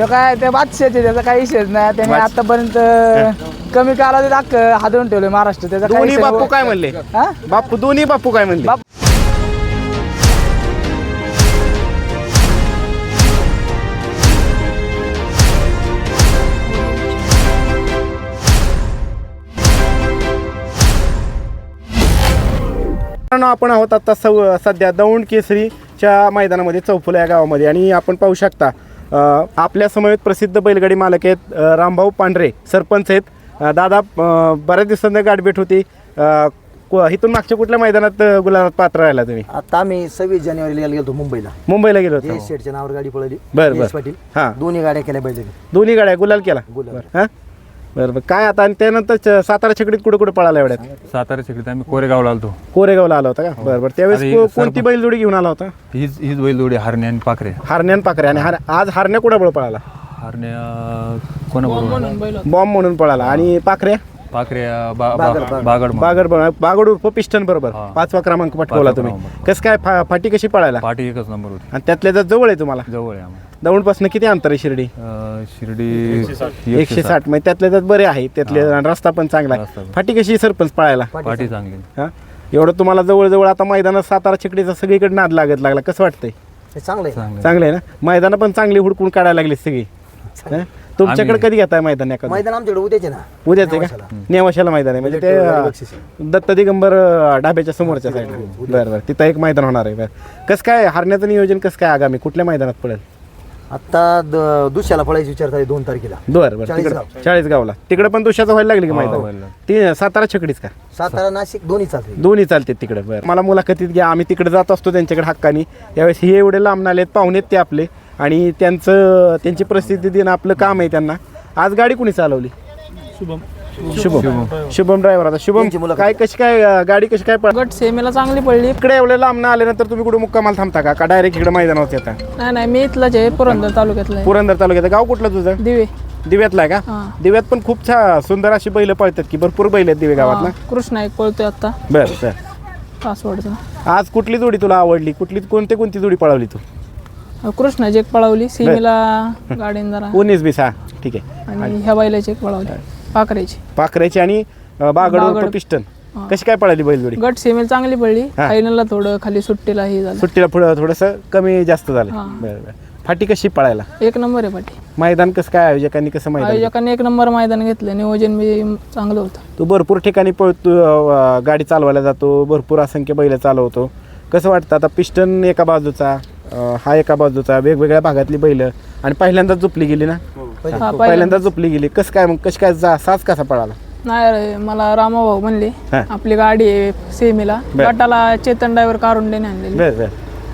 ते काय ते बादशाचे त्याचा काही विषयच नाही. त्याने. आतापर्यंत कमी कालावधीत अख्ख हादरून ठेवले महाराष्ट्र. त्याचा काही दोन्ही विषय बापू काय म्हणले? हा? बापू दोन्ही बापू काय म्हणले? बाप- मित्रांनो आपण आहोत आता सौ सध्या दौंड केसरीच्या मैदानामध्ये चौफुला या गावामध्ये. आणि आपण पाहू शकता आपल्या समवेत प्रसिद्ध बैलगाडी मालक आहेत रामभाऊ पांढरे सरपंच आहेत. दादा बऱ्याच दिवसांनी गाठभेट होती. इथून मागच्या कुठल्या मैदानात गुलाबात पात्र राहिला तुम्ही? आता आम्ही सव्वीस जानेवारीला गेलो मुंबईला. मुंबईला गेलो होतो. शेठच्या नावावर गाडी पळवली बरं. पाटील. हां. दोन्ही गाड्या केल्या पाहिजे दोन्ही गाड्या गुलाल केला. गुलाल. हां? बरं बरं. काय आता? आणि त्यानंतर च- सातारा छकडीत कुठे कुठे पळाला एवढ्यात? सातारा चिकडीत आम्ही कोरेगावला आलतो. कोरेगावला आला होता का? बरं बरं. त्यावेळेस अरे, को- सरपंच. कोणती बैलजोडी घेऊन आला होता? हीच हीच बैलजोडी हरणे आणि पाखरे. हारण्यान पाकरे आणि हार आज हारण्या कुणाबळ पळाला? हरणे कोणाबरोबर? बॉम्ब म्हणून पळाला. आणि पाखऱ्या पाखरे अं, बा- बा- बागड म्हणून. बागड बागड उर्फ पिस्टन बरोबर. हा. पाचवा क्रमांक पटकवला तुम्ही. क्रमांक. कसं काय फा- फाटी कशी पळायला? पाठी एकच नंबर होती. आणि त्यातल्या त्यात जवळ आहे तुम्हाला? जवळ आहे आम्हाला. दौंडपासून किती अंतर आहे शिर्डी? अं, शिर्डी एकशे साठ. म्हणजे त्यातल्या त्यात बरे आहे. त्यातले आणि रस्ता पण चांगला रस्ता आहे पण. फाटी कशी आहे सरपंच पळायला? पाठी चांगली. हा? एवढं तुम्हाला जवळ आता मैदानात सातारा चिकडीचा सगळीकडे नाद लागत लागला. कसं वाटतंय? हे चांगलं आहे. चांगली चांगलं आहे ना? मैदानं पण चांगली हुडकून काढायला लागली सगळी. हा? तुमच्याकडे कधी घेताय मैदान एखादं? मैदान आमच्याकडे उद्याचे ना. उद्याच आहे का? नेवाशाला. नेवाशाला मैदान आहे. म्हणजे ते इलेक्ट्रिक बक्षीस अं, दत्त दिगंबर अं, ढाब्याच्या समोरच्या साईडला. बरं बरं. तिथं एक मैदान होणार आहे. बरं. कसं काय हरण्याचं नियोजन कसं काय आगामी? कुठल्या मैदानात पडेल? आता द- दुसऱ्याला पळायची विचार झाली दोन तारखेला. बरं बरं. चाळीसगाव. तिकडं चाळीसगावला. तिकडे पण दुसऱ्याचं व्हायला लागली की हा, मैदान. ती सातारा छकडीच का? सातारा नाशिक दोन्ही चालते. दोन्ही चालते तिकडे. बरं. मला मुलाखतीत घ्या. आम्ही तिकडे जात असतो त्यांच्याकडे हक्कानी. यावेळेस हे एवढे लांब आलेत पाहुणेत ते आपले. आणि त्यांचं त्यांची प्रसिद्धी देणं आपलं काम आहे त्यांना. आज गाडी कुणी चालवली? शुभम. शुभम. ड्रायव्हर आता. शुभम काय कशी काय अं, गाडी कशी काय पळ गट सेमीला चांगली पडली. इकडे एवढे लांब आल्यानंतर तुम्ही कुठे मुक्कामाला थांबता का? का डायरेक्ट इकडे मैदानावर येता नाही नाही मी इथलाच आहे पुरंदर तालुक्यातला आहे. पुरंदर तालुक्यात गाव कुठलं तुझं? दिवे. दिव्यातला आहे का? हा. दिव्यात पण खूप छान सुंदर अशी बैल पळतात की भरपूर बैल आहेत दिवे गावात ना हा, कृष्णा एक पळतोय आता. बर बर. पासवर्डचा. आज कुठली जोडी तुला आवडली? कुठली कोणती कोणती जोडी पळवली तू? कृष्णाची एक पळवली. सेमीला गाडीन जरा. उन्नीस बीस हा ठीक आहे. आणि ह्या बैलाची एक पळवली. पाखरेची. पाखऱ्याची आणि बागड. पिस्टन. कशी काय पळाली बैल जोडी गट सेमीला चांगली पडली हा. फायनलला थोडं खाली सुट्टीला हे झालं. सुट्टीला पुढं थोडंसं कमी जास्त झालं. हा. बरं बरं. फाटी कशी पळायला? एक नंबर आहे पाठी मैदान कसं काय आयोजकांनी कसं मैदान? आयोजकांनी एक नंबर मैदान घेतलं. नियोजन बी चांगलं होतं. तू भरपूर ठिकाणी पळतो अं, गाडी चालवायला जातो. भरपूर असंख्य बैल चालवतो. कसं वाटतं आता पिस्टन एका बाजूचा? अं, हा एका बाजूचा वेगवेगळ्या भागातली बैल. आणि पहिल्यांदा झोपली गेली ना? हा, पहिल्यांदा. झोपली गेली. कसं काय मग? कशी काय जा साज कसा पळाला? नाही रे मला रामाभाऊ म्हणले. हा. आपली गाडी आहे सेमीला. बर. गटाला चेतन ड्रायव्हर कारुंडेने आणलेली. बरं बरं.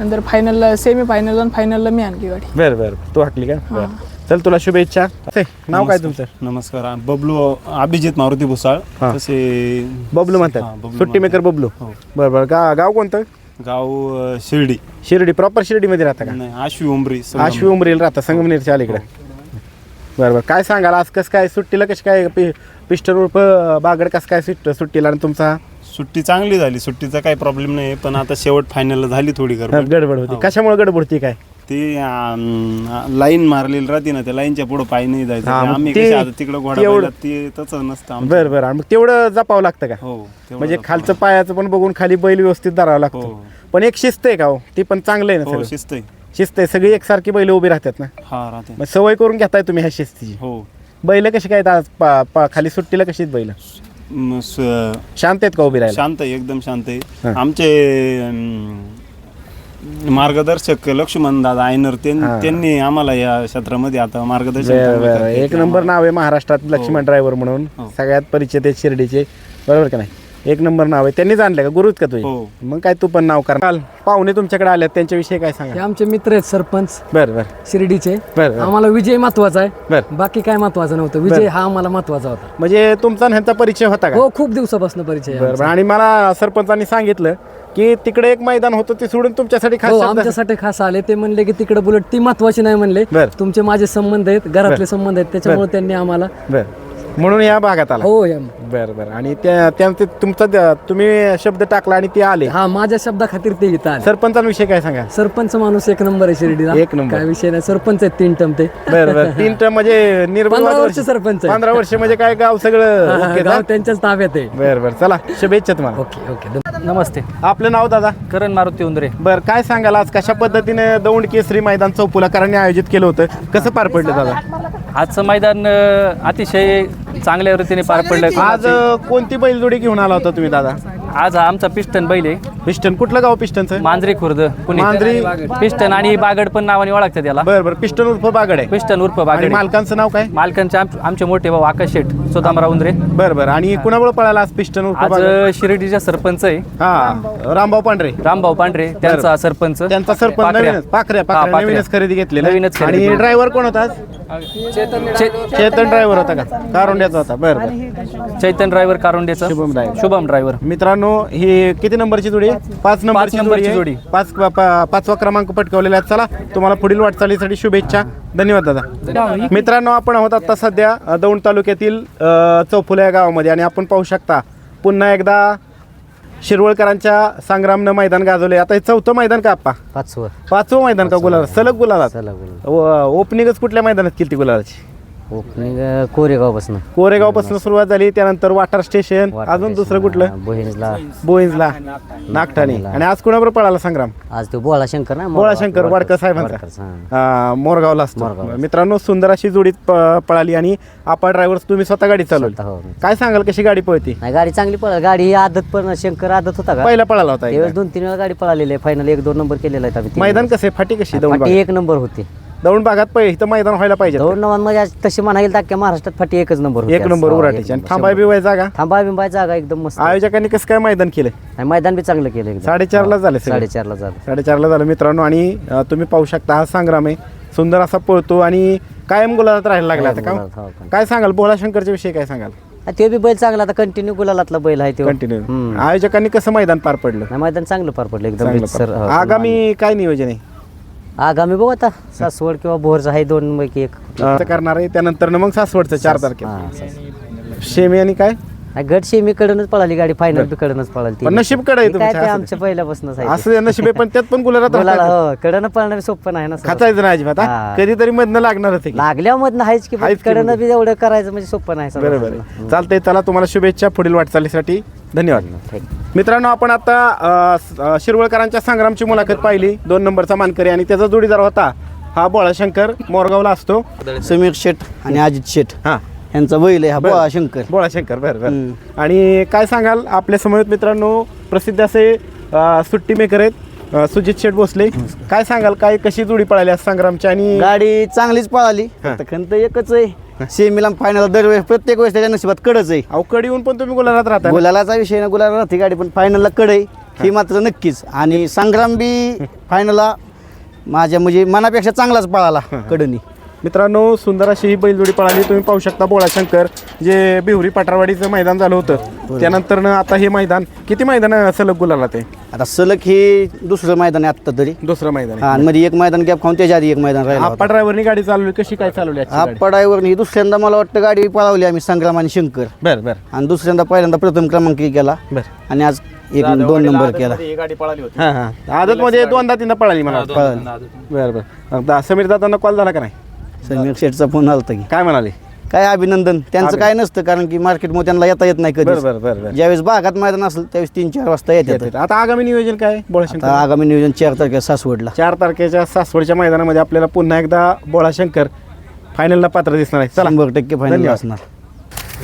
नंतर फायनलला सेमी फायनल आणि फायनलला मी आणली गाडी. बरं बरं. तू हाकली का? बरं. चल तुला शुभेच्छा. ते, नाव काय तुमचं? नमस्कार. आ- बबलू अभिजित मारुती भुसाळ. हा. तसे बबलू हा, म्हणतात बबलू सुट्टी मेकर बबलू. हो. बरं बरं. गा गाव कोणतं? गाव शिर्डी. शिर्डी प्रॉपर शिर्डीमध्ये राहता का? नाही आशवी उमरी. आशवी उमरेल राहता संगमनेरच्या अलीकडे. बरं बरं. काय सांगाल आज कसं काय सुट्टीला कशी काय पि पिस्टन उर्फ बागड कसं काय सुट्ट सुट्टीला आणि तुमचा? सुट्टी चांगली झाली. सुट्टीचा काही प्रॉब्लेम नाही पण आता शेवट फायनल झाली थोडी गडबड. गडबड होती. हो. कशामुळे गडबड होती काय? ती लाईन मारलेली राहते ना त्या लाईनच्या पुढे पाय नाही जायचं. हा, मग आम्ही ते- तिकडे घोडा तेवढं- बैलात ते तसं नसतं आमचं. बरं बरं. आणि मग तेवढं जपावं लागतं का? हो तेवढं म्हणजे खालचं पायाचं पण बघून खाली बैल व्यवस्थित धरावं लागतं. हो. पण एक शिस्त आहे का हो? ती पण चांगलं आहे ना हो सगळं? शिस्त आहे. शिस्त आहे. सगळी एकसारखी बैल उभी राहतात ना? हा राहते. मग सवय करून घेताय तुम्ही ह्या शिस्तीची? हो. बैल कशी काय आज? पा- पा- खाली सुट्टीला कशी आहेत बैल? म, स- शांत आहेत का उभी राहायला? शांत आहे एकदम शांत हा. आहे आमचे अं, मार्गदर्शक लक्ष्मण दादा आयनर त्यां- हा. त्यांनी आम्हाला या क्षेत्रामध्ये आता मार्गदर्शन बरं, बरं. एक नंबर नाव आहे महाराष्ट्रात लक्ष्मण ड्रायव्हर म्हणून. हो. सगळ्यात परिचित आहेत शिर्डीचे. बरोबर का नाही? एक नंबर नाव आहे. त्यांनीच आणलं का? गुरुच का तुझे हो. मग काय तू पण नाव कर. पाहुणे तुमच्याकडे आल्यात त्यांच्याविषयी काय हे सांगा आमचे मित्र आहेत सरपंच. बरं बरं. शिर्डीचे. बरं, बरं. आम्हाला विजय महत्त्वाचा आहे. बरं. बाकी काय महत्वाचं नव्हतं. विजय हा आम्हाला महत्त्वाचा होता. म्हणजे तुमचा आणि ह्यांचा परिचय होता का? हो खूप दिवसापासून परिचय आहे बरं बरं. आणि मला सरपंचांनी सांगितलं की तिकडे एक मैदान होतं ते सोडून तुमच्यासाठी. खास हो शब्द- आमच्यासाठी खास आले ते म्हणले की तिकडे बुलेट ती महत्वाची नाही म्हणले बरं. तुमचे माझे संबंध आहेत घरातले संबंध आहेत त्याच्यामुळे त्यांनी आम्हाला बरं म्हणून या भागात आला. हो या बरं बरं. आणि त्या त्यांचे तुमचा द- तुम्ही शब्द टाकला आणि ते आले. हा माझ्या शब्दा खातीर ते इथं आले. सरपंचांविषयी काय सांगा? सरपंच माणूस एक नंबर आहे शिर्डीला. एक नंबर. काय विषय नाही. सरपंच आहेत तीन टम ते. बरं बरं. तीन टर्म म्हणजे निर्मळ पंधरा वर्ष सरपंच आहे. पंधरा वर्ष म्हणजे काय गाव सगळं हा, ओके गाव? त्यांच्याच ताब्यात आहे. बरं बरं. चला शुभेच्छा तुम्हाला. Okay okay. नमस्ते. आपलं नाव दादा? करण मारुती उंदरे. बरं काय सांगाल आज? कशा पद्धतीने दौंड केसरी मैदान चौपुलाकरांनी आयोजित केलं होतं? कसं पार पडलं दादा? आजचं मैदान अ, अतिशय चांगल्या रीतीने पार पडलं आज कोणती बैलजोडी घेऊन आला होता तुम्ही दादा? आज हा आमचा पिस्टन बैल आहे. पिस्टन कुठलं गाव पिस्टनचं मांजरी खुर्द पुणे. मांजरी? पिस्टन आणि बागड पण नावाने ओळखतात त्याला बरं बरं. पिस्टन उर्फ बागड आहे. पिस्टन उर्फ आणि बागड मालकांचं नाव काय? मालकांचे आम- आमचे मोठे भाऊ आकाश शेठ सुदामराव उंदरे बरं बरं. आणि कुणामुळे पळाला आज पिस्टन उर्फ आज बागड? अ, शिर्डीचा सरपंच आहे. हा रामभाऊ पांढरे. रामभाऊ पांढरे त्यांचा सरपंच. त्यांचा सरपंच पाखऱ्या. नवीनच पाखऱ्या हा, पाखऱ्या. पाखऱ्या. नवीनच खरेदी घेतलेला नवीनच खरेदी. आणि ड्रायव्हर कोण होता आज? चे- चेतन ड्रायव्हर होता का? कारोंड्याचा होता. बरं बरं. चैतन ड्रायव्हर कारुंडेचा शुभम driver. शुभम ड्रायव्हर. मित्रांनो ही किती नंबरची जोडी? आहे? पाच नंबरची नंबरची जोडी आहे. जोडी. पाच पा- पाचवा क्रमांक पटकावलेला आहे. चला तुम्हाला पुढील वाटचालीसाठी शुभेच्छा. धन्यवाद दादा. मित्रांनो आपण आहोत आता सध्या अ, दौंड तालुक्यातील अ, चौफुला या गावामध्ये. आणि आपण पाहू शकता पुन्हा एकदा शिरवळकरांच्या संग्रामनं मैदान गाजवले आता हे चौथं मैदान का आप्पा? पाचवं. पाचवं मैदान का गुलाला सलग गुलाला. चला बोल ओपनिंगच कुठल्या मैदानात केली गुलालाची? ओपनिंग कोरेगावपासून कोरेगाव सुरुवात झाली त्यानंतर वाटार स्टेशन अजून दुसरं कुठलं? बहिणीला. बोईंजला नागठाणे. आणि आज कुणाबरोबर पळाला संग्राम? आज तो बोळा शंकर ना बोळा शंकर वाडकर साहेबांचा. मोरगावला असतो. मित्रांनो सुंदर अशी जोडीत प- पळाली आणि आपा ड्रायव्हर तुम्ही स्वतः गाडी चालवली. हो. काय सांगाल कशी गाडी पळती? गाडी चांगली पळाली गाडी आदत पण शंकर आदत होता का? पहिला पळाला होता. दोन तीन वेळा गाडी पळालेली आहे फायनल एक दोन नंबर केलेला आहे मैदान. कसे फाटी कशी फाटी? एक नंबर होती. दौंड भागात पहिले इथं मैदान व्हायला पाहिजे. दोन नंबर म्हणजे तशी म्हणा अख्ख्या महाराष्ट्रात फाटी एकच नंबर एक. नंबर एक आणि थांबाय शंभर. बिवाय जागा? थांबा बिंबाय जागा एकदम मस्त. आयोजकांनी कसं काय मैदान केलं मैदान बी चांगलं केलं साडेचारला झाले. साडेचारला झालं. साडेचारला झालं मित्रांनो. आणि तुम्ही पाहू शकता हा संग्राम आहे. सुंदर असा पळतो आणि कायम गुलाबात राहायला लागला आता. का हो, काय सांगाल? भोळा शंकरच्या विषयी काय सांगाल? ते बी बैल चांगला आता कंटिन्यू गुलालातला बैल आहे तो. कंटिन्यू. आयोजकांनी कसं मैदान पार पडलं? मैदान चांगलं पार पडलं एकदम. हो, आगामी काय नियोजन आहे? आगामी बघू आता सासवड किंवा बोरचा आहे दोन पैकी एक करणार आहे त्यानंतर मग सासवडचं चार तारखेला. हा. शेमी आणि काय? नाही, गट पळाली गाडी फायनल बी कडूनच पळाली ती. पण नशीबकडे आहे काय ते. आमच्या पहिल्यापासूनच आहे असं नशीब आहे पण त्यात पण गुलाबात बोलायला राहतात. हो कडनं पळणं सोपं नाही ना सर. खाचायचं नाही अजिबात हा? हा. कधीतरी मधनं लागणारच आहे की. लागल्यामधनं आहेच की आहेच की कडनं. बी एवढं करायचं म्हणजे सोपं नाही सर. बरोबर आहे. चालतंय चला तुम्हाला शुभेच्छा पुढील वाटचालीसाठी धन्यवाद ठीक. मित्रांनो आपण आता अ, स- अ, शिरवळकरांच्या संग्रामची मुलाखत पाहिली दोन नंबरचा मानकरी आणि त्याचा जोडीदार होता हा बोळाशंकर मोरगावला असतो समीर शेठ आणि अजित शेठ हा यांचा बैल आहे हा. बोळा शंकर बोळाशंकर बरं बरं. आणि काय सांगाल आपल्यासमोर मित्रांनो प्रसिद्ध असे अ, सुट्टी मेकर आहेत अ, सुजित शेठ भोसले. काय सांगाल काय कशी जोडी पळाली आज संग्रामची आणि गाडी चांगलीच पळाली. फक्त खंत एकच आहे. सेमीला फायनल दरवेळेस प्रत्येक वेळेस त्याच्या नशिबात कडच आहे. अवकड येऊन पण तुम्ही गुलाबात राहता गुलालाचा विषय ना गुलाला राहते गाडी पण फायनलला कड आहे. ही. मात्र नक्कीच. आणि संग्राम बी फायनलला माझ्या म्हणजे मनापेक्षा चांगलाच पळाला कडनी. मित्रांनो सुंदर अशी ही बैलजोडी पळाली. तुम्ही पाहू शकता बोळाशंकर जे बिहुरी पटरावाडीचं मैदान झालं होतं. त्यानंतर आता हे मैदान किती मैदान सलग गुलाला ते? आता सलग हे दुसरं मैदान आहे आत्ता तरी. दुसरं मैदान हा, आणि मध्ये एक मैदान गॅप खाऊन त्याच्या आधी एक मैदान राहिला आप्पा ड्रायव्हरनी गाडी चालवली कशी काय चालवली आजची गाडी? ड्रायव्हर ही दुसऱ्यांदा मला वाटतं गाडी पळवली आम्ही संग्राम आणि शंकर. बर बर. आणि दुसऱ्यांदा पहिल्यांदा प्रथम क्रमांक केला. बर. आणि आज एक दोन नंबर केला. हा हा आदत मध्ये दोनदा तीनदा पळाली मला बर बर. दा- समीर दादांना कॉल झाला का नाही? समीर शेठचा फोन आला की. काय म्हणाले? काय अभिनंदन? त्यांचं काय नसतं कारण की मार्केटमध्ये त्यांना येता येत नाही कधी बर बर बर ज्यावेळेस बागात मैदान असेल त्यावेळेस तीन चार वाजता येतात आता आगामी नियोजन काय? बोळाशंकर? आता आगामी नियोजन चार तारखेला सासवडला. चार तारखेच्या सासवडच्या मैदानामध्ये आपल्याला पुन्हा एकदा बोळाशंकर फायनलला पात्र दिसणार आहे. चला. शंभर टक्के फायनल धन्यवाद. असणार.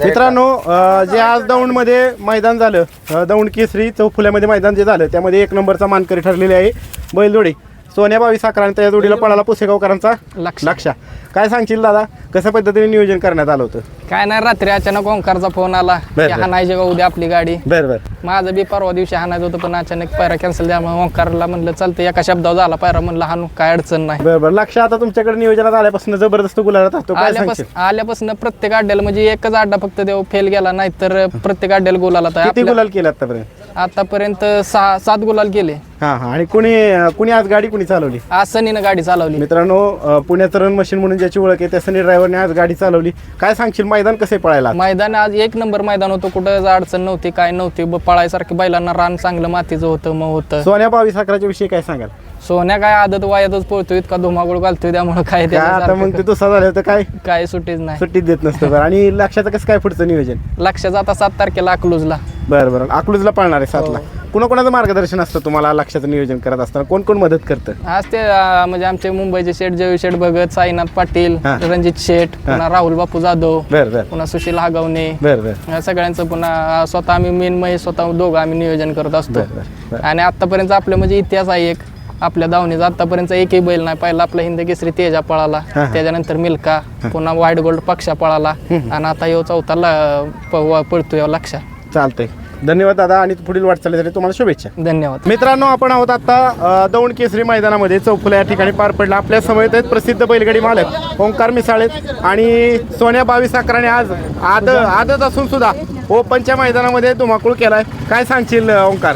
मित्रांनो अ, जे आज दौंडमध्ये मैदान झालं अ, दौंड केसरी चौफुल्यामध्ये मैदान जे झालं त्यामध्ये एक नंबरचा मानकरी ठरलेले आहे बैलजोडी. सोन्या बावीस अकरा आणि त्या जोडीला पळाला पुसेगावकरांचा लक्षा काय सांगशील दादा? कशा पद्धतीने नियोजन करण्यात आलं होतं? काय नाही रात्री अचानक ओंकारचा फोन आला. बर, की बर. हा नाही जेव्हा उद्या आपली गाडी. बरं बरं. माझं बी परवा दिवशी हाणायचं होतं पण अचानक पायरा कॅन्सल त्यामुळे ओंकारला म्हणलं चालतं एका शब्दावर झाला पायरा म्हणलं हाणू काय अडचण नाही. बरं बरं. लक्ष आता तुमच्याकडे नियोजनात आल्यापासून जबरदस्त गुलाबात असतो काय आल्यापासून सांगशील? आल्यापासून प्रत्येक अड्ड्याला म्हणजे एकच अड्डा फक्त देव फेल गेला नाही तर प्रत्येक अड्ड्याला गोलाला किती गुलाल केले आतापर्यंत? आतापर्यंत सहा सात गुलाल गेले हा हा. आणि कुणी कुणी आज गाडी कुणी चालवली? आज सनीनं गाडी चालवली. मित्रांनो अं, पुण्याचं रन मशीन म्हणून ज्याची ओळख आहे त्या सनी ड्रायव्हरने आज गाडी चालवली. काय सांगशील मैदान कसे पळायला? मैदान आज एक नंबर मैदान होतं कुठं अडचण नव्हती काय नव्हती. ब- पळायसारखी बैलांना रान चांगलं मातीचं होतं मग होतं. सोन्या बावीस अकराच्या विषयी काय सांगाल? सोन्या काय आदत वायातच पळतोय इतका धुमागुळ घालतोय त्यामुळे काय काय आता मग ते दुसरा झालं तर काय? काय सुट्टीच नाही. सुट्टीत देत नसतं बरं. आणि लक्षाचं कसं काय पुढचं नियोजन? लक्षात आता सात तारखेला अकलूजला. बरं बरं. अकलूजला पळणार आहे सातला. कुणाकोणाचं मार्गदर्शन असतं तुम्हाला लक्षाचं नियोजन करत असताना? कोण कोण मदत करतं? आज ते अं, म्हणजे आमचे मुंबईचे शेठ जवी शेठ भगत साईनाथ पाटील हा. रणजित शेठ पुन्हा राहुल बापू जाधव बरं बरं. पुन्हा सुशील हागवणे बरं बरं. या सगळ्यांचं पुन्हा अं, स्वतः आम्ही मेन महेश स्वतः दोघं आम्ही नियोजन करत असतो. बरं, बरं, बरं. आणि आतापर्यंत आपलं म्हणजे इतिहास आहे एक. आपल्या दावणीचा आतापर्यंत एकही बैल नाही पहिला. आपला हिंद केसरी तेजा पळाला. त्याच्यानंतर मिल्का पुन्हा व्हाईट गोल्ड पक्षा पळाला. आणि आता यो प- व- पळतोय लक्षा. चालतंय. धन्यवाद दादा आणि पुढील वाटचालीसाठी तुम्हाला शुभेच्छा. धन्यवाद. मित्रांनो आपण आहोत आता दौंड केसरी मैदानामध्ये चौफुला या ठिकाणी पार पडला. आपल्या समवेत आहेत प्रसिद्ध बैलगाडी मालक ओंकार मिसाळेत आणि सोन्या बावीस अकराने आज आद आदत असून सुद्धा ओपनच्या मैदानामध्ये धुमाकूळ केलाय. काय सांगशील ओंकार?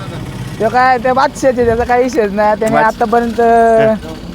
तो काय ते बादशाचे त्याचा काही विषयच नाही. त्याने. आतापर्यंत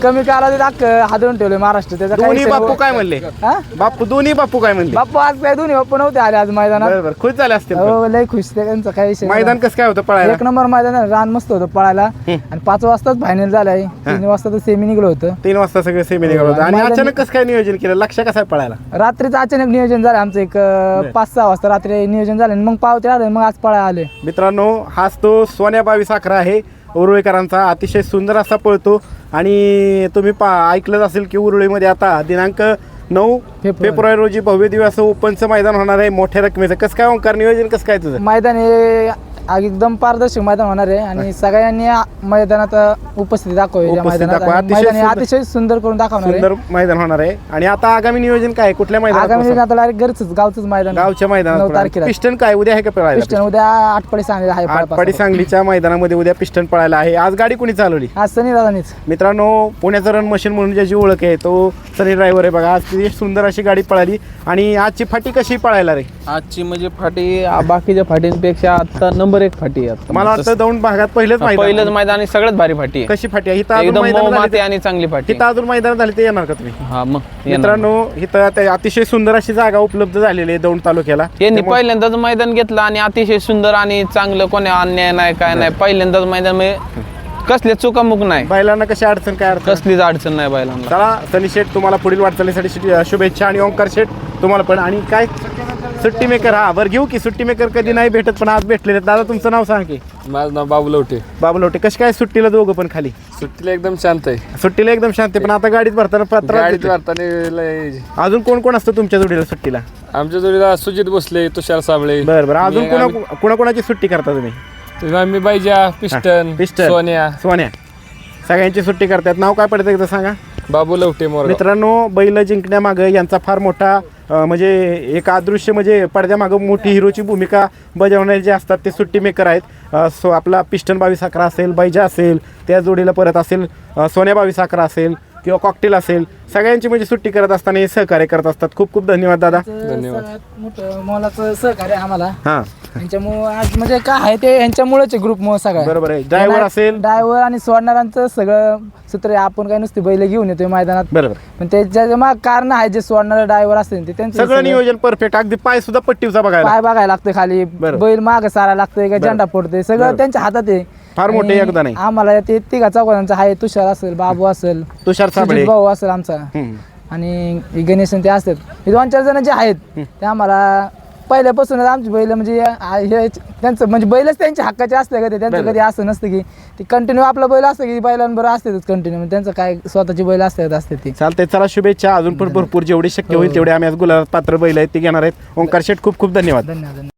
कमी कालावधीत अख्खं हादरून ठेवले महाराष्ट्र. त्याचा काही दोन्ही विषय बापू नाही. काय म्हणले? हा? बापू दोन्ही बापू काय म्हणले? बाप्पू आज काय दोन्ही बाप्पू नव्हते आले आज मैदानात. बरोबर खुश झाले असतील पण. हो लय खुश ते त्यांचा काही विषय मैदान कसं काय होतं. पळायला? एक नंबर मैदान आहे, रान मस्त होतं पळायला. आणि पाच वाजताच फायनल झालाय. तीन वाजता तर सेमी निघलं होतं. तीन वाजता सगळे सेमी निघाल होतं. आणि मैदान- अचानक कसं काय नियोजन केलं? लक्ष कसं आहे पळायला? रात्रीचं अचानक नियोजन झालं आमचं एक अं, पाच सहा वाजता रात्री नियोजन झालं आणि मग पावते आले मग आज पळा आले मित्रांनो हाच तो सोन्या बावीस अकरा आहे. उरुळेकरांचा अतिशय सुंदर असा पळतो. आणि तुम्ही पा ऐकलंच असेल की उरुळीमध्ये आता दिनांक नऊ फेब्रुवारी. रोजी भव्य दिवस असं ओपनचं मैदान होणार आहे मोठ्या रकमेचं. कसं काय ओंकार? नियोजन कसं काय तुझं? मैदान हे आ- एकदम पारदर्शक मैदान होणार आहे आणि सगळ्यांनी मैदानात उपस्थिती दाखवावी. या उपस्थिती मैदानात दाखवा. आणि अतिशय मैदान हे सुंदर- अतिशय सुंदर करून दाखवणार आहे. सुंदर मैदान होणार आहे. आणि आता आगामी नियोजन काय आहे? कुठल्या आगामी मैदानात दिवसात डायरेक्ट घरच गावचंच मैदान गावच्या नऊ मैदानात तारखेला. पिस्टन काय उद्या आहे का पळायला? पिस्टन उद्या आठपडी सांगली आहे आटपाडी पळापासून. सांगलीच्या मैदानामध्ये उद्या पिस्टन पळायला आहे. आज गाडी कुणी चालवली? आज सनी दादानीच. मित्रांनो पुण्याचं रन मशीन म्हणून ज्याची ओळख आहे तो सनी ड्रायव्हर आहे बघा. आज किती सुंदर अशी गाडी पळाली. आणि आजची फाटी कशी पळायला रे? आजची म्हणजे फाटी आ, बाकीच्या फाटींपेक्षा आता नंबर एक फाटी आहे. मला वाटतं दोन भागात पहिलेच हा, पहिलंच मैदान आणि सगळ्यात भारी फाटी आहे. कशी फाटी आहे? इथं एकदम मऊ माती आणि चांगली फाटी इथं अजून मैदान झाले ते येणार का तुम्ही? हा मग. मित्रांनो इथं अतिशय सुंदर अशी जागा उपलब्ध झालेली आहे दौंड तालुक्याला. यांनी पहिल्यांदाच मैदान घेतलं आणि अतिशय सुंदर आणि चांगलं कोणी अन्याय नाही काय नाही. पहिल्यांदाच मैदान म्हणजे कसले चुकामुक नाही. बैलांना कशी अडचण काय अडचण? कसलीच अडचण नाही बैलांना. चला सनी शेठ तुम्हाला पुढील वाटचालीसाठी शुभेच्छा आणि ओंकार शेठ तुम्हाला पण. आणि काय? सुट्टी मेकर हा बरं घेऊ की सुट्टी मेकर कधी नाही भेटत पण आज भेटलेले. दादा तुमचं नाव सांग की. माझं नाव बाबू लवटे बाबू लोटे कशी काय सुट्टीला दोघं पण खाली? सुट्टीला एकदम शांत आहे. सुट्टीला एकदम शांती पण आता गाडीत भरताना पत्र गाडीत वारताना लय- अजून कोण कोण असतं तुमच्या जोडीला सुट्टीला? आमच्या जोडीला सुजित भोसले तुषार साबळे. बरं बरं. अजून कोणा कोणाकोणाची सुट्टी करता तुम्ही? आम्ही बायजा पिस्टन पिस्टन. सोन्या. सोन्या. सगळ्यांची सुट्टी करतात नाव काय पडतं एकदा सांगा. बाबू लवटे मोर मित्रांनो बैल जिंकण्यामागं यांचा फार मोठा म्हणजे एक अदृश्य म्हणजे पडद्यामागं मोठी हिरोची भूमिका बजावणारे जे असतात ते सुट्टी मेकर आहेत. सो आपला पिस्टन बावीस अकरा असेल बैजा असेल त्या जोडीला परत असेल सोन्या बावीस अकरा असेल किंवा कॉकटेल असेल सगळ्यांची म्हणजे सुट्टी करत असताना हे सहकार्य करत असतात. खूप खूप धन्यवाद दादा. धन्यवाद. सगळ्यात मोठं मोलाचं सहकार्य आहे आम्हाला. हां. यांच्यामुळं आज म्हणजे काय आहे ते यांच्यामुळेच ग्रुप मुळे सगळं. बरोबर आहे. ड्रायव्हर असेल. ड्रायव्हर आणि सोडणाऱ्यांचं सगळं सूत्र. आपण काय नुसते बैल घेऊन येतोय मैदानात. बरोबर पण त्याच्या मग कारण आहे जे सोडणारे ड्रायव्हर असतील ते त्यांचं सगळं नियोजन परफेक्ट अगदी पाय सुद्धा पट्टीवचा बघायला. पाय बघायला लागतोय खाली. बरोबर. बैल माग सारायला लागतोय का बरोबर. झेंडा फोडतोय. सगळं बरोबर. त्यांच्या हातात आहे. फार मोठे आणि योगदान आहे. आम्हाला ते तिघा चौघांचा आहे तुषार असेल बाबू असेल तुषार साबळे. सुजित भाऊ असेल आमचा. हम्म. आणि हे गणेश आणि ते असतात. हे दोन चार जण जे आहेत ते आम्हाला पहिल्यापासूनच आमची बैल म्हणजे आ- हे त्यांचं म्हणजे बैलच त्यांच्या हक्काचे असते का ते? त्यांचं बरोबर. कधी असं नसतं की ते कंटिन्यू आपला बैल असतं की बैलांबरोबर असतातच कंटिन्यू त्यांचं काय स्वतःची बैल असतात असते ती. चालतंय चला शुभेच्छा. अजून पण भरपूर जेवढी शक्य होईल तेवढे आम्ही आज गुलाब पात्र बैल आहेत ते घेणार आहेत. ओंकार शेठ खूप खूप धन्यवाद धन्यवाद.